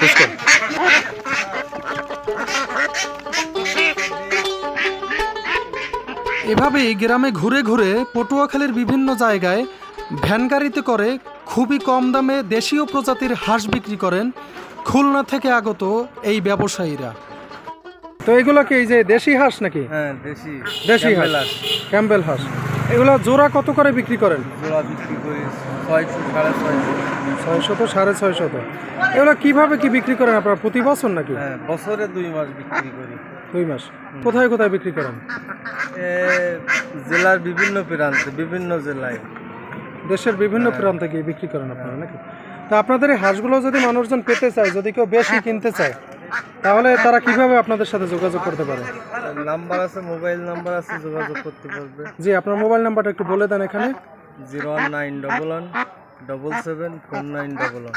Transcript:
পুষ্কর এভাবেই গ্রামে ঘুরে ঘুরে পটুয়াখালীর বিভিন্ন জায়গায় ভ্যান গাড়িতে করে খুবই কম দামে দেশীয় প্রজাতির হাঁস বিক্রি করেন খুলনা থেকে আগত এই ব্যবসায়ীরা। তো এগুলো কি এই যে দেশি হাঁস নাকি? হ্যাঁ দেশি। দেশি হাঁস। ক্যাম্বেল হাঁস। এগুলো জোড়া কত করে বিক্রি করেন? জোড়া বিক্রি করি ছয়শো সাড়ে ছয়শো। ছয়শত সাড়ে ছয়শত। এগুলো কীভাবে কি বিক্রি করেন আপনারা? প্রতি বছর নাকি? হ্যাঁ বছরে দুই মাস বিক্রি করি। দুই মাস। কোথায় কোথায় বিক্রি করেন? জেলার বিভিন্ন প্রান্তে বিভিন্ন জেলায়। দেশের বিভিন্ন প্রান্ত থেকে বিক্রি করেন আপনারা নাকি? তা আপনাদের এই হাঁসগুলো যদি মানুষজন পেতে চায় যদি কেউ বেশি কিনতে চায় তাহলে তারা কীভাবে আপনাদের সাথে যোগাযোগ করতে পারে? নাম্বার আছে মোবাইল নাম্বার আছে যোগাযোগ করতে পারবে। জি আপনার মোবাইল নাম্বারটা একটু বলে দেন এখানে। Zero one nine double one double seven four nine double one.